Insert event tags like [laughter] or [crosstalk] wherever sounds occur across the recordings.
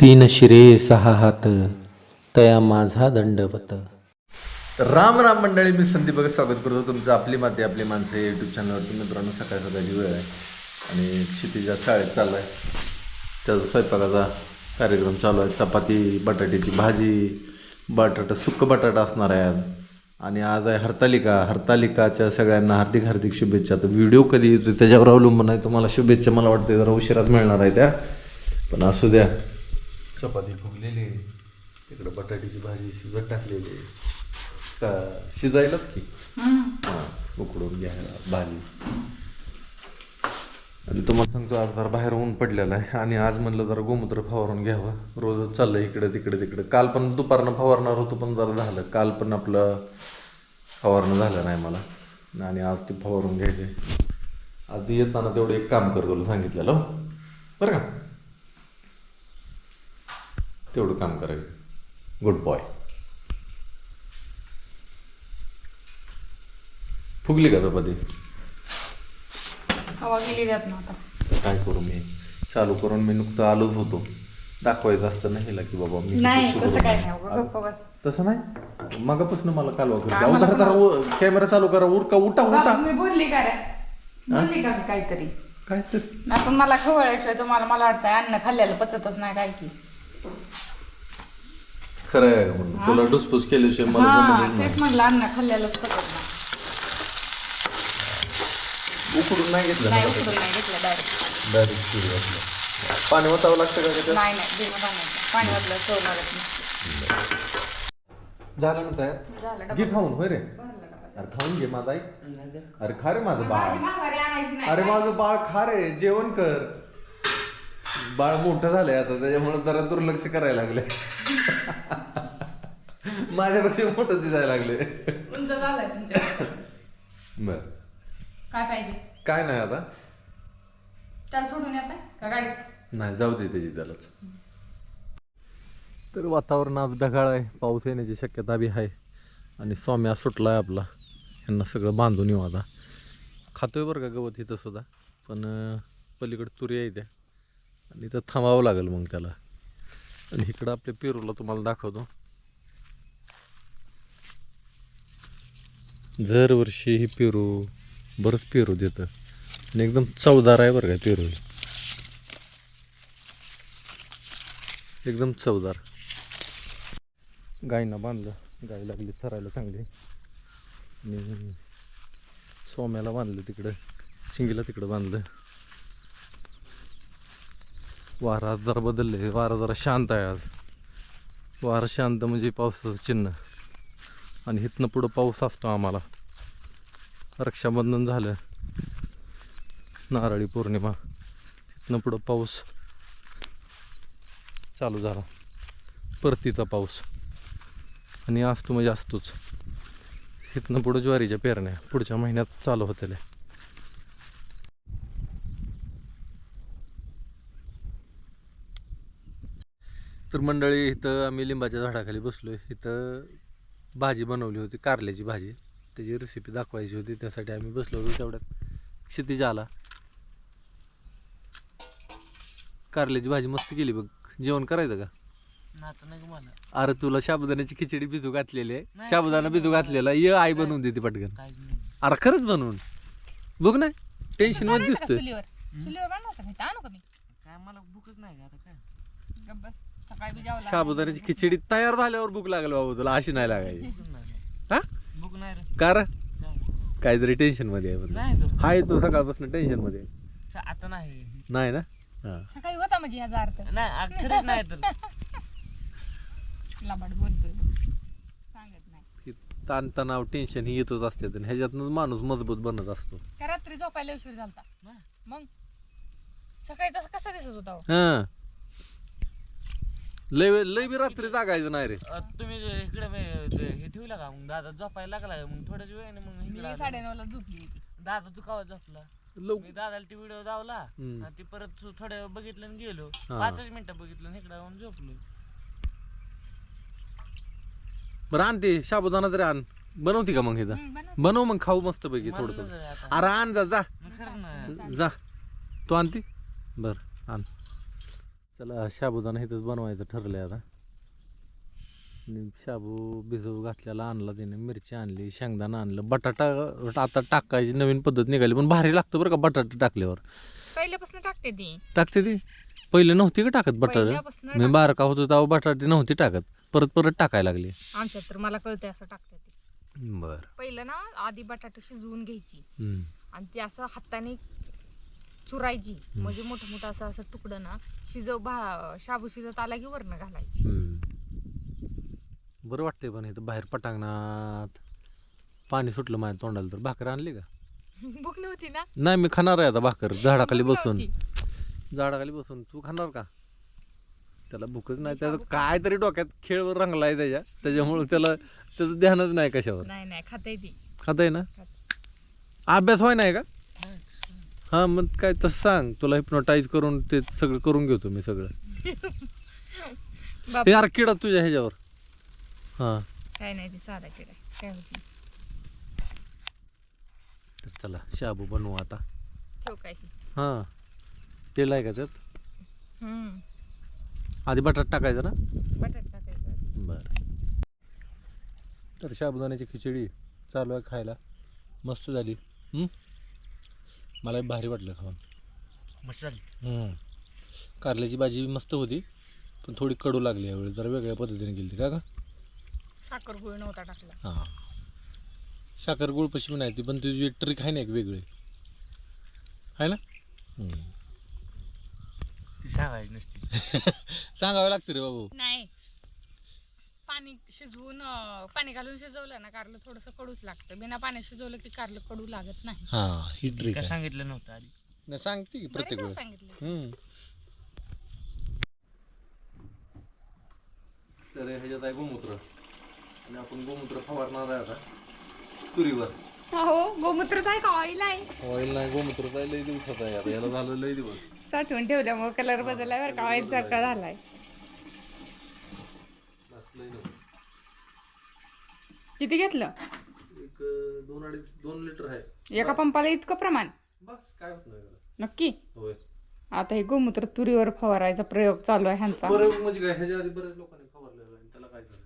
तीन शिरे सहा हात तया माझा दंडवत. राम राम मंडळी मी संदीप बघा स्वागत करतो तुमचं आपली माती आपली माणसे यूट्यूब चॅनलवरती मित्रांनो सकाळ सकाळची वेळ आहे आणि क्षितिजा शाळेत चालू आहे त्याचा स्वयंपाकाचा कार्यक्रम चालू आहे. चपाती बटाट्याची भाजी बटाटा सुक्क बटाटा असणार आहे. आज आणि आज आहे हरतालिका. हरतालिकाच्या सगळ्यांना हार्दिक हार्दिक शुभेच्छा. तर व्हिडिओ कधी येतो त्याच्यावर अवलंबून आहे. तुम्हाला शुभेच्छा मला वाटते जरा उशिराच मिळणार आहे त्या. पण असू द्या. चपाती फुगलेली तिकडं बटाट्याची भाजी शिजत टाकलेली. आहे का शिजायलाच की? हां उकडून घ्या भाजी. आणि तुम्हाला सांगतो आज जरा बाहेर ऊन पडलेलं आहे. आणि आज म्हणलं जरा गोमूत्र फवारून घ्यावं. रोजच चाललं इकडे तिकडे तिकडे. काल पण दुपारनं फवारणार होतो पण जरा झालं. काल पण आपलं फवारणं झालं नाही मला. आणि आज ते फवारून घ्यायचे आज येताना तेवढं एक काम कर तुला सांगितलेलं. हो. बरं का? तेवढं काम करायचं. गुड बॉय फुगली का चपाती? हवा गेली त्यात ना आता. काय करू मी? चालू करून मी नुकतं आलोच होतो. दाखवायचं असतं नाही हिला की बाबा मी नाही किती तसं सुरू काय आहे. नाही उगा गप्प बस. तसं नाही? मगापासून मला कालवा करते. अहो धरा कॅमेरा चालू करा उरका उठा उठा. बाबा, मी बोलली का रे? बोलली का मी काहीतरी? काय तर नाही पण मला खवळल्याशिवाय तुम्हाला मला वाटतं अन्न खाल्ल्याला पचतच नाही काय की. खरं आहे का म्हणून तुला डुसपूस केल्याशिवाय मला हा नाही. तेच म्हणलं अन्न खाल्ल्यालाच नाही उकडून नाही घेतलं नाही उकडून नाही घेतलं डायरेक्ट डायरेक्ट शिजू घातलं. पाणी ओतावं लागतं का त्याच्यात? नाही नाही बिना पाण्याचं पाणी लागत नसते. झालं ना तयार? झालं घे खाऊन होय रे. भरलं डबा. अरे खाऊन घे माझा ऐक. अरे खा रे माझं बाळ. भाजी माघारी आणायची नाही. अरे माझं बाळ खा रे जेवण कर. बाळ मोठं झालंय आता त्याच्यामुळे जरा दुर्लक्ष करायला लागले माझ्यापेक्षा मोठं दिसायला लागले. उंच झालाय तुमच्या बर. काय पाहिजे? काय नाही आता. त्याला सोडून येत का गाडीच नाही जाऊ दे त्याची त्यालाच. तर वातावरण आज ढगाळ आहे पाऊस येण्याची शक्यता बी आहे. आणि स्वाम्या सुटला आहे आपला. ह्यांना सगळं बांधून येऊ आता. खातोय बरं का गवत इथं सुद्धा. पण अं, पलीकडे तुरी आहे त्या आणि इथं थांबावं लागेल मग त्याला. आणि इकडं आपल्या पेरूला तुम्हाला दाखवतो. दरवर्षी ही पेरू बरंच पेरू देतं. आणि एकदम चवदार आहे बरं का पेरू. एकदम चवदार. गायींना बांधलं. गाय लागली चरायला चांगली. आणि सोम्याला बांधलं तिकडं. चिंगीला तिकडं बांधलं. वारा आज जरा बदलले वारा जरा शांत आहे आज. वारा शांत म्हणजे पावसाचं चिन्ह. आणि इथनं पुढं पाऊस असतो आम्हाला. रक्षाबंधन झालं. नारळी पौर्णिमा. इथनं पुढं पाऊस चालू झाला. परतीचा पाऊस. आणि असतो म्हणजे असतोच. इथनं पुढं ज्वारीच्या पेरण्या. पुढच्या महिन्यात चालू होतील तर मंडळी इथं आम्ही लिंबाच्या झाडाखाली बसलो इथं भाजी बनवली होती कारल्याची भाजी. त्याची रेसिपी दाखवायची होती त्यासाठी आम्ही बसलो होतो तेवढ्यात. क्षितिज आला. कारल्याची भाजी मस्त केली बघ. जेवण करायचं का? नाच नाही मला? अरे तुला साबुदाण्याची खिचडी भिजू घातलेली आहे. साबुदाणा भिजू घातलेला ये आई बनवून देते पटकन. अरे खरंच बनवून. बघ ना टेन्शनमध्ये दिसतोय. चुलीवर चुलीवर बनवायचं का इथं आणू का मी? काय मला भूकच नाही आता काय? सकाळी बी जेवला साबुदाण्याची खिचडी तयार झाल्यावर भूक लागली बाबा तुला अशी नाही लागायची. हा? भूक नाही रे. कार काय काहीतरी टेन्शनमध्ये आहे म्हणलं. नाही तर हाय तू सकाळपासून टेन्शनमध्ये आता नाही. नाही ना? हा. सकाळी होता म्हणजे ह्याचा अर्थ. नाही आ, खरंच नाही तर. लांबड बोलतोय. सांगत नाही. ताणतणाव टेन्शन ही येतच असते आणि ह्याच्यातनं माणूस मजबूत बनत असतो. का रात्री झोपायला उशीर झालता? नाही. मग? सकाळी तसं कसा दिसत होता हो? हा. लय लय बी रात्री जागायचं नाही रे. अ, तुम्ही जे इकडे ते हे ठेवला का? मग दादा झोपायला लागला मग थोड्याच वेळाने मग मी इकडे आलो. साडेनऊ ला झोपली होती. दादा तू कावा झोपला. लव मी दादाला ती व्हिडिओ दावला हम्म. आणि ती परत थो- थोड्या वेळ बघितलं आणि गेलो. हा. पाचच मिनिटं बघितलं आणि इकडे येऊन झोपलो. बरं आण ते साबुदाणा तरी आण. बनवती का मग इथं हम्म, बनव. बनव मग खाऊ मस्त पैकी थोडं आता. अरे आण जा जा. मग खरंच ना. जा. तू आणती बर आण. चला शाबुदाना इथंच बनवायचं ठरलंय आता. शाबू भिजवू घातलेला आणला त्याने मिरची आणली शेंगदाणा आणलं बटाटा आता टाकायची नवीन पद्धत निघाली पण भारी लागतं बरं का बटाटा टाकल्यावर. पहिल्यापासून टाकते ती. टाकते ती? पहिले नव्हती का टाकत बटाटा? मी बारका होतो तेव्हा बटाटे नव्हती टाकत. परत परत टाकायला लागली. आमच्यात तर मला कळतंय असं टाकते ती. बर. पहिलं ना आधी बटाटे शिजवून घ्यायची. आणि ती असं हाताने चुरायची. म्हणजे मोठं मोठं असं असं तुकडं ना शिजव भा शाबू शिजत आला की वरण घालायची. बरं वाटतंय पण इथं बाहेर पटांगणात पाणी सुटलं माझ्या तोंडाला तर. भाकर आणली का? [laughs] भूक नव्हती ना? नाही मी खाणार आहे आता भाकर. [laughs] झाडाखाली भूक बसून. झाडाखाली बसून. तू खाणार का? त्याला भूकच नाही. त्याचं काय तरी डोक्यात खेळ रंगलाय त्याच्या. त्याच्यामुळे त्याला त्याचं ध्यानच नाही कशावर. नाही नाही. खाते खाता आहे ना? अभ्यास व्हाय नाही का? हां मग काय तसं सांग. तुला हिप्नोटाईज करून ते सगळं करून घेतो मी सगळं. बाप. यार किडा तुझ्या ह्याच्यावर. हां. काय नाही ती साधा किडा काय होत नाही. तर चला शाबू बनवू आता. ठेव काय. हां? तेल आहे का त्यात? हम्म. आधी बटाट टाकायचं ना? बटाटे टाकायचं. बरं. तर साबुदाण्याची खिचडी चालू आहे खायला. मस्त झाली. हं? मला भारी वाटलं खाऊन. मस्त झाली. हं. कारल्याची भाजी मस्त होती पण थोडी कडू लागली यावेळी जरा वेगळ्या पद्धतीने गेली का का साखर गुळ नव्हता टाकला. हां. साखर गुळ पशी नाही ती पण तुझी ट्रिक आहे ना एक वेगळी. आहे ना? हं. ती सांगायची नसती. [laughs] सांगावं लागतं रे बाबू. नाही. पाणी शिजवून अं, पाणी घालून शिजवलं ना कारलं थोडंसं कडूच लागतं. बिना पाणी शिजवलं की कारलं कडू लागत नाही. हां ही ट्रिक का आहे. सांगितलं नव्हतं आधी. सांगते की प्रत्येक बरेच वेळेस. सांगितलं? हम्म. तर ह्याच्यात आहे गोमूत्र. आणि आपण गोमूत्र फवारणार आहे आता. तुरीवर. हो गोमूत्रच आहे का? ऑइल आहे. ऑइल नाही गोमूत्र आहे. लई दिवसात आहे आता. याला झालं लई दिवस. साठवून ठेवल्यामुळे कलर बदललाय बरं का? ऑइल सारखा झालाय. किती घेतलं? एक अं, दोन अडीच दोन लिटर आहे. एका पंपाला इतकं प्रमाण? बस काय होत नाही त्याला. नक्की? होय. आता हे गोमूत्र तुरीवर फवारायचा प्रयोग चालू आहे ह्यांचा. बरं म्हणजे काय ह्याच्या आधी बऱ्याच लोकांनी फवारलेलं आहे त्याला काय झालं?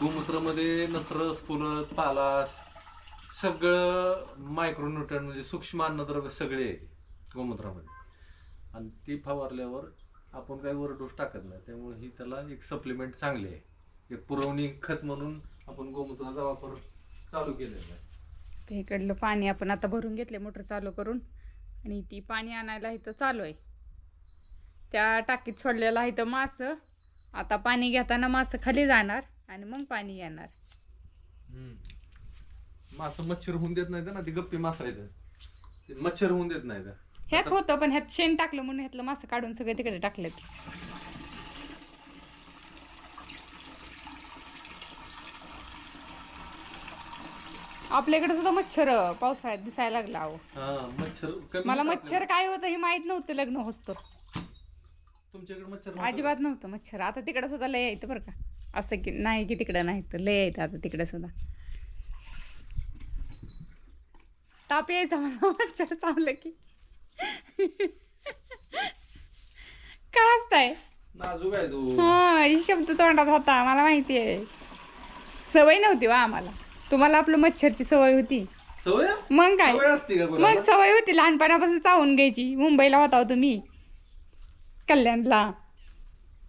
गोमूत्रामध्ये नत्र स्फुरत पालास सगळं मायक्रोन्यूट्रन म्हणजे सूक्ष्म अन्नद्रव्य सगळे आहे गोमूत्रामध्ये. आणि ती फवारल्यावर आपण काही वर डोस टाकत नाही. त्यामुळे ही त्याला एक सप्लिमेंट चांगली आहे. एक पुरवणी खत म्हणून आपण गोमूत्राचा वापर चालू केलेला आहे. ते इकडलं पाणी आपण आता भरून घेतले मोटर चालू करून. आणि ती पाणी आणायला इथं चालू आहे. त्या टाकीत सोडलेलं आहे इथं मास. आता पाणी घेताना मास खाली जाणार आणि मग पाणी येणार. मासं मच्छर होऊन देत नाही ना ती गप्पी मासा आहेत. ते मच्छर होऊन देत नाही ह्यात होतं. पण ह्यात शेण टाकलं म्हणून ह्यातलं मास काढून सगळे तिकडे टाकलेत. आपल्याकडे सुद्धा मच्छर पावसाळ्यात दिसायला लागला अहो. मच्छर मला मच्छर काय होतं हे माहीत नव्हतं लग्न होतं. तुमच्याकडे मच्छर नव्हतं अजिबात नव्हतं मच्छर. आता तिकडं सुद्धा लय यायचं बरं का. असं की नाही की तिकडं नाही तर लय यायचं आता तिकडे सुद्धा. ताप यायचा मला. मच्छर चावलं की. का? नाजूक आहे तू. हा ही शब्द तोंडात होता मला माहिती आहे. सवय नव्हती वा आम्हाला. तुम्हाला आपलं मच्छरची सवय होती. सवय? मग काय? सवय असते का कोणाला? मग सवय होती लहानपणापासून चावून घ्यायची. मुंबईला होता हो तुम्ही. कल्याणला.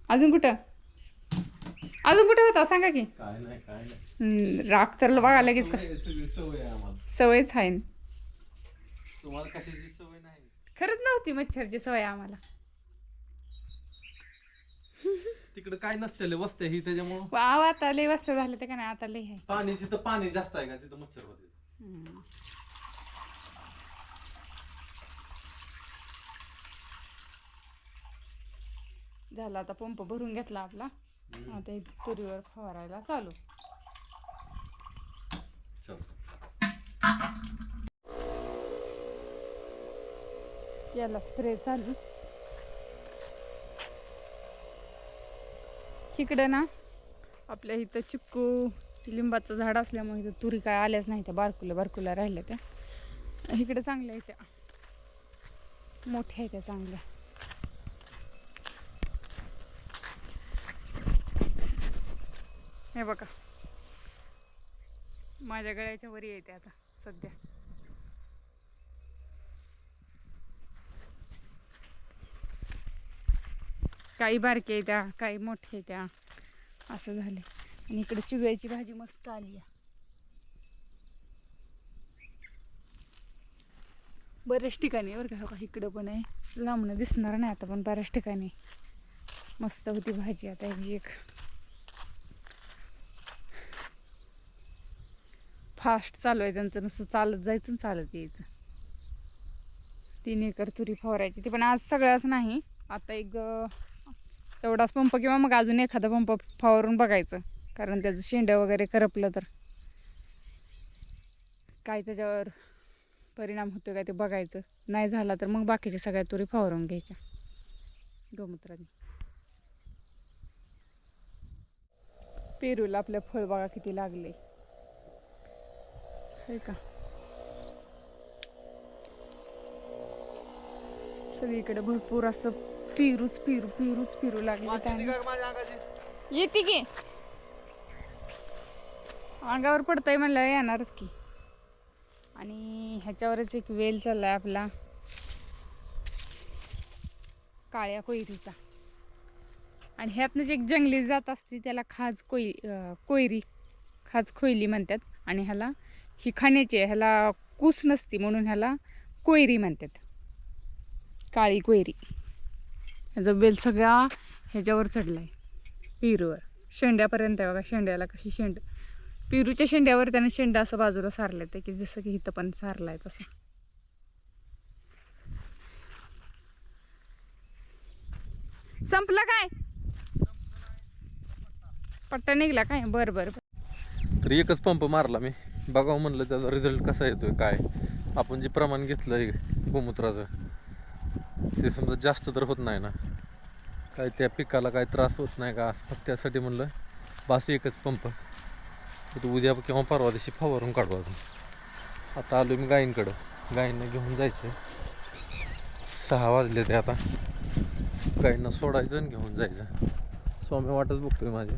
अजून कुठं? अजून कुठे होता सांगा की. काय नाही काय नाही. हम्म, राग तर बघा लगेच कसं सवय आहे, आम्हाला. सवयच आहे. तुम्हाला कशाची खरंच नव्हती मच्छरची सवय आम्हाला. तिकडे काय नसतेले वस्ते ही त्याच्यामुळं. वाव आता लय वाजता झालं ते का नाही आता लय आहे. पाणी जिथं पाणी जास्त आहे का तिथं मच्छर होते. हम्म. झाला आता पंप भरून घेतला आपला. आता हे तुरीवर फवारायला चल. याला स्प्रे चालू. इकडं ना आपल्या इथं चिक्कू लिंबाचं झाड असल्यामुळे इथं तुरी काय आल्याच नाही त्या बारकुल्या बारकुल्या राहिल्या त्या. इकडे चांगल्या आहेत त्या. मोठ्या आहेत त्या चांगल्या. हे बघा. माझ्या गळ्याच्या वरी येते आता सध्या. काही बारके आहे त्या काही मोठे आहे त्या. असं झाले आणि इकडे चिवळ्याची भाजी मस्त आली आहे. बऱ्याच ठिकाणी बरं का. इकडं पण आहे. लांबणं दिसणार नाही आता पण बऱ्याच ठिकाणी मस्त होती भाजी आता याची एक. फास्ट चालू आहे त्यांचं नुसतं चालत जायचं चालत यायचं. तीन एकर तुरी फवारायची ती पण आज सगळ्याच नाही. आता एक एवढाच पंप किंवा मग अजून एखादा पंप फवारून बघायचं. कारण त्याचं शेंडं वगैरे करपलं तर. काय त्याच्यावर परिणाम होतो काय ते बघायचं. नाही झाला तर मग बाकीच्या सगळ्या तुरी फवारून घ्यायच्या. गोमूत्राने. पेरूला आपल्या फळ बघा किती लागले हे का? सगळीकडे भरपूर असं पेरूच पेरू पेरूच पेरू लागले त्याने. येते की? अंगावर पडतंय म्हणलं येणारच की. आणि ह्याच्यावरच एक वेल चाललाय आपला. काळ्या कोयरीचा. आणि ह्यातनं जी एक जंगली जात असते त्याला खाज कोय कोयरी खाज खोयली म्हणतात. आणि ह्याला ही खाण्याची आहे ह्याला कूस नसती म्हणून ह्याला कोयरी म्हणतात. काळी कोयरी. ह्याचा बेल सगळा ह्याच्यावर चढला आहे पेरूवर. शेंड्यापर्यंत आहे बघा शेंड्याला कशी शेंड. पेरूच्या शेंड्यावर त्याने शेंडा असं बाजूला सारलं आहे की जसं की इथं पण सारलाय तसं. संपलं काय? पट्टा निघला काय? बरं बरं तर एकच पंप मारला मी. बघावं म्हणलं त्याचा रिझल्ट कसा येतोय काय. आपण जे प्रमाण घेतलंय गोमूत्राचं ते समजा जास्त तर होत नाही ना. काय त्या पिकाला काय त्रास होत नाही का फक्त त्यासाठी म्हणलं बास एकच पंप. तर उद्या किंवा परवा दिवशी फवारून काढू अजून आता आलो मी गायींकडं. गायींना घेऊन जायचं सहा वाजले ते आता. गायींना सोडायचं आणि घेऊन जायचं. स्वामी वाटच बघतोय माझी.